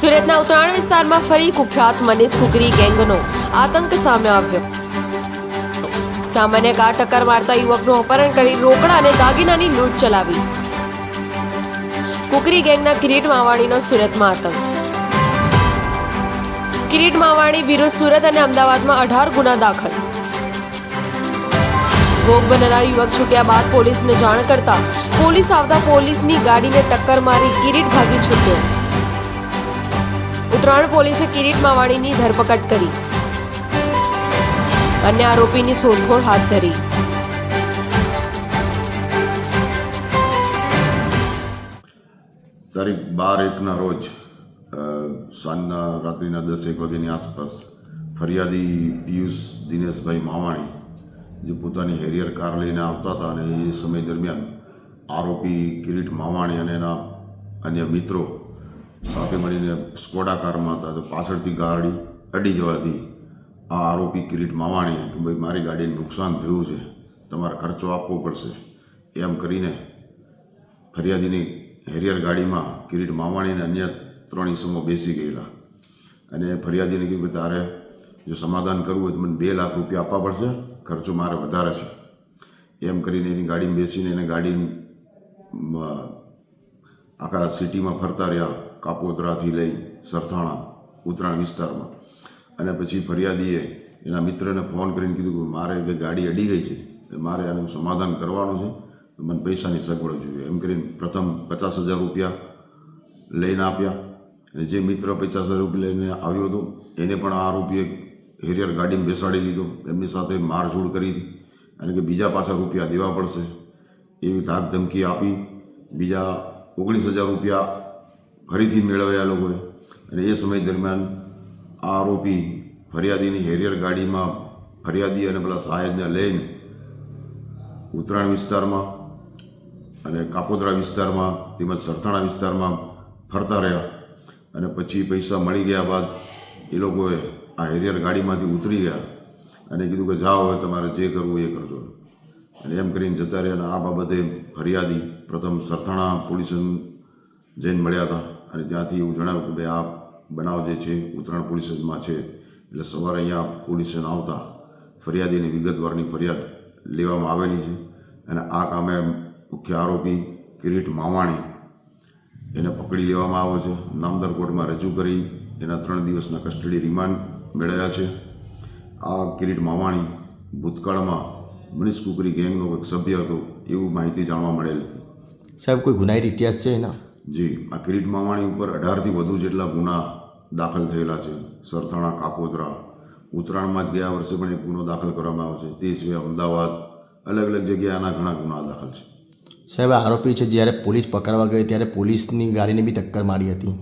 સુરતના ઉત્તરાયણ વિસ્તારમાં ફરી કુખ્યાત મનીષ કુકરી ગેંગનો આતંક સામે આવ્યો. સામાન્ય કાર ટક્કર મારતા યુવકનું અપહરણ કરી રોકડા અને દાગીનાની લૂંટ ચલાવી. કુકરી ગેંગના કિરીટ માવાણીનો સુરતમાં આતંક. કિરીટ માવાણી વિરુદ્ધ સુરત અને અમદાવાદમાં અઢાર ગુના દાખલ. ભોગ બનનાર યુવક છૂટ્યા બાદ પોલીસને જાણ કરતા પોલીસ આવતા પોલીસની ગાડીને ટક્કર મારી કિરીટ ભાગી છૂટ્યો. ઉત્તરાયણ પોલીસે કિરીટ માવાણીની ધરપકડ કરી. અન્ય આરોપીની શોધખોળ હાથ ધરી. તારીખ બાર એકના રોજ સાંજના રાત્રિના દસ એક વાગ્યાની આસપાસ ફરિયાદી પિયુષ દિનેશભાઈ માવાણી, જે પોતાની હેરિયર કાર લઈને આવતા હતા અને એ સમય દરમિયાન આરોપી કિરીટ માવાણી અને એના અન્ય મિત્રો સાથે મળીને સ્કોડા કારમાં હતા તો પાછળથી ગાડી અડી જવાથી આ આરોપી કિરીટ માવાણી કે ભાઈ, મારી ગાડીને નુકસાન થયું છે, તમારે ખર્ચો આપવો પડશે. એમ કરીને ફરિયાદીની હેરિયર ગાડીમાં કિરીટ માવાણીને અન્ય ત્રણ ઈસમો બેસી ગયેલા. અને ફરિયાદીને કીધું કે તારે જો સમાધાન કરવું હોય તો મને બે લાખ રૂપિયા આપવા પડશે, ખર્ચો મારે વધારે છે. એમ કરીને એની ગાડીમાં બેસીને એને ગાડી આખા સિટીમાં ફરતા રહ્યા. કાપોતરાથી લઈ સરથાણા ઉત્તરાયણ વિસ્તારમાં. અને પછી ફરિયાદીએ એના મિત્રને ફોન કરીને કીધું કે મારે કે ગાડી અડી ગઈ છે મારે આનું સમાધાન કરવાનું છે મને પૈસાની સગવડ જોઈએ. એમ કરીને પ્રથમ પચાસ હજાર રૂપિયા લઈને આપ્યા. અને જે મિત્ર પચાસ હજાર રૂપિયા લઈને આવ્યો હતો, એને પણ આ રૂપિયે હેરિયર ગાડીમાં બેસાડી લીધો. એમની સાથે મારઝૂડ કરી હતી. અને કે બીજા પાછા રૂપિયા દેવા પડશે એવી ધાક ધમકી આપી. બીજા ઓગણીસ હજાર રૂપિયા ફરીથી મેળવ્યા લોકોએ. અને એ સમય દરમિયાન આ આરોપી ફરિયાદીની હેરિયર ગાડીમાં ફરિયાદી અને પેલા સાહેબને લઈને ઉત્તરાયણ વિસ્તારમાં અને કાપોદરા વિસ્તારમાં તેમજ સરથાણા વિસ્તારમાં ફરતા રહ્યા. અને પછી પૈસા મળી ગયા બાદ એ લોકોએ આ હેરિયર ગાડીમાંથી ઉતરી ગયા અને કીધું કે જાઓ, હવે તમારે જે કરવું એ કરજો. અને એમ કરીને જતા રહ્યા અને આ બાબતે ફરિયાદી પ્રથમ સરથાણા પોલીસ જઈને મળ્યા હતા. અને ત્યાંથી એવું જણાવ્યું કે ભાઈ આ બનાવ જે છે, ઉત્તરાયણ પોલીસ સ્ટેશનમાં છે. એટલે સવારે અહીંયા પોલીસ સ્ટેશન આવતા ફરિયાદીની વિગતવારની ફરિયાદ લેવામાં આવેલી છે અને આ કામે મુખ્ય આરોપી કિરીટ માવાણી એને પકડી લેવામાં આવ્યો છે. નામદાર કોર્ટમાં રજૂ કરી એના ત્રણ દિવસના કસ્ટડી રિમાન્ડ મેળવ્યા છે. આ કિરીટ માવાણી ભૂતકાળમાં મનીષ કુકરી ગેંગનો એક સભ્ય હતો એવું માહિતી જાણવા મળેલ હતી. સાહેબ, કોઈ ગુનાહિત ઇતિહાસ છે એના? જી આ કિરીટ માવાણી ઉપર અઢારથી વધુ જેટલા ગુના દાખલ થયેલા છે. સરથાણા કાપોદરા ઉત્તરાયણમાં જ ગયા વર્ષે પણ એક ગુનો દાખલ કરવામાં આવ્યો છે. તે સિવાય અમદાવાદ અલગ અલગ જગ્યાએ આના ઘણા ગુના દાખલ છે. સાહેબ આરોપી છે જ્યારે પોલીસ પકડવા ગઈ ત્યારે પોલીસની ગાડીને બી ટક્કર મારી હતી.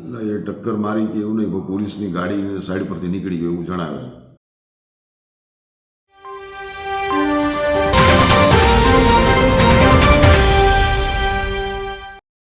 એટલે એ ટક્કર મારી કે એવું નહીં પોલીસની ગાડી સાઈડ પરથી નીકળી ગઈ એવું જણાવે છે.